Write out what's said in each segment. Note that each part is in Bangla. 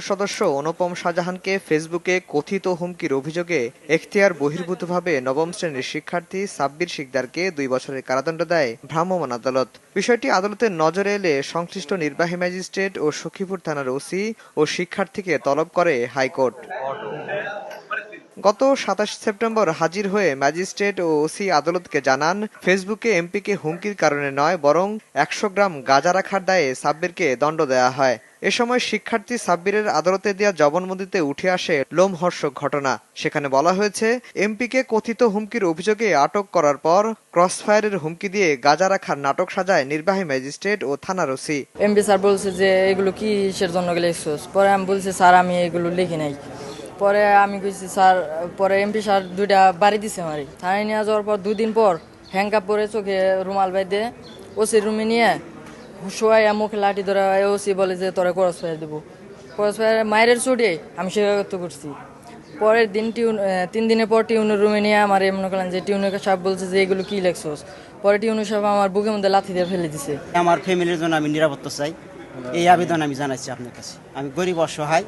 সদস্য অনুপম শাহজাহানকে ফেসবুকে কথিত হুমকির অভিযোগে এখতিয়ার বহির্ভূতভাবে নবম শ্রেণির শিক্ষার্থী সাব্বির শিকদারকে দুই বছরের কারাদণ্ড দেয় ভ্রাম্যমাণ আদালত। বিষয়টি আদালতের নজরে এলে সংশ্লিষ্ট নির্বাহী ম্যাজিস্ট্রেট ও সখীপুর থানার ওসি ও শিক্ষার্থীকে তলব করে হাইকোর্ট। গত সাতাশ সেপ্টেম্বর হাজির হয়ে ম্যাজিস্ট্রেট ও ওসি আদালতকে জানান, ফেসবুকে এমপিকে হুমকির কারণে নয়, বরং একশো গ্রাম গাঁজা রাখার দায়ে সাব্বিরকে দণ্ড দেওয়া হয়। এ সময় শিক্ষার্থী সাব্বিরের আদালতে দেওয়া জবানবন্দিতে উঠে আসে লোমহর্ষক ঘটনা। সেখানে বলা হয়েছে, এমপিকে কথিত হুমকির অভিযোগে আটক করার পর ক্রসফায়ারের হুমকি দিয়ে গাঁজা রাখার নাটক সাজায় নির্বাহী ম্যাজিস্ট্রেট ও থানার ওসি। এমপি স্যার বলছে যে, এগুলো কিসের জন্য লিখছোস পরে আমি বলছি, স্যার, আমি এগুলো লিখি নাই। পরে আমি কইছি, স্যার, পরে এমপি স্যার দুইটা বাড়ি দিছে আমারে। থানায় নিয়ে যাওয়ার পর দুদিন পর হ্যাঙ্কা পরে চোখে রুমাল বাইদে ওসি রুমে নিয়ে শোয়াই মুখে লাঠি ধরে ওসি বলে যে, তোরা করস ফায়ার দেবো। করস ফায়ার মায়ের চড়িয়ে আমি স্বীকারোক্ত করছি। পরের দিন টিউন তিন দিনের পর টিউনের রুমে নিয়ে আমার মনে করলেন যে, টিউনের সাহেব বলছে যে, এগুলো কি লেখছোস? পরে টিউনের সাহেব আমার বুকের মধ্যে লাথি দিয়ে ফেলে দিছে। আমার ফ্যামিলির জন্য আমি নিরাপত্তা চাই। এই আবেদন আমি জানাচ্ছি আপনার কাছে। আমি গরিব, অসহায়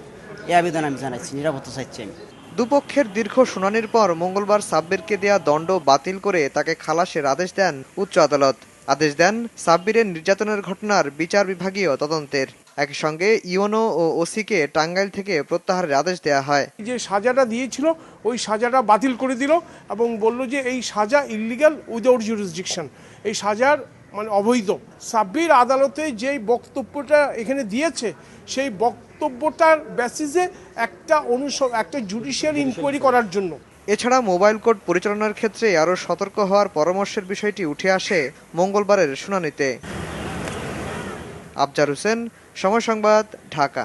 এই আবেদন আমি জানাচ্ছি নিরাপত্তা চাইছি আমি। দুপক্ষের দীর্ঘ শুনানির পর মঙ্গলবার সাব্বিরকে দেয়া দণ্ড বাতিল করে তাকে খালাসের আদেশ দেন উচ্চ আদালত। আদেশ দেন সাব্বিরের নির্যাতনের ঘটনার বিচার বিভাগীয় তদন্তের। একই সঙ্গে ইওনো ও ওসিকে টাঙ্গাইল থেকে প্রত্যাহারের আদেশ দেওয়া হয়। যে সাজাটা দিয়েছিল ওই সাজাটা বাতিল করে দিল এবং বলল যে এই সাজা ইলিগাল উইদাউট জুরিসডিকশন এই সাজার মানে অবৈধ। সাব্বির আদালতে যেই বক্তব্যটা এখানে দিয়েছে সেই বক্তব্যটার বেসিসে একটা অনুস একটা জুডিশিয়াল ইনকোয়ারি করার জন্য। এছাড়া মোবাইল কোর্ট পরিচালনার ক্ষেত্রে আরও সতর্ক হওয়ার পরামর্শের বিষয়টি উঠে আসে মঙ্গলবারের শুনানিতে। আফজার হোসেন সময় সংবাদ ঢাকা।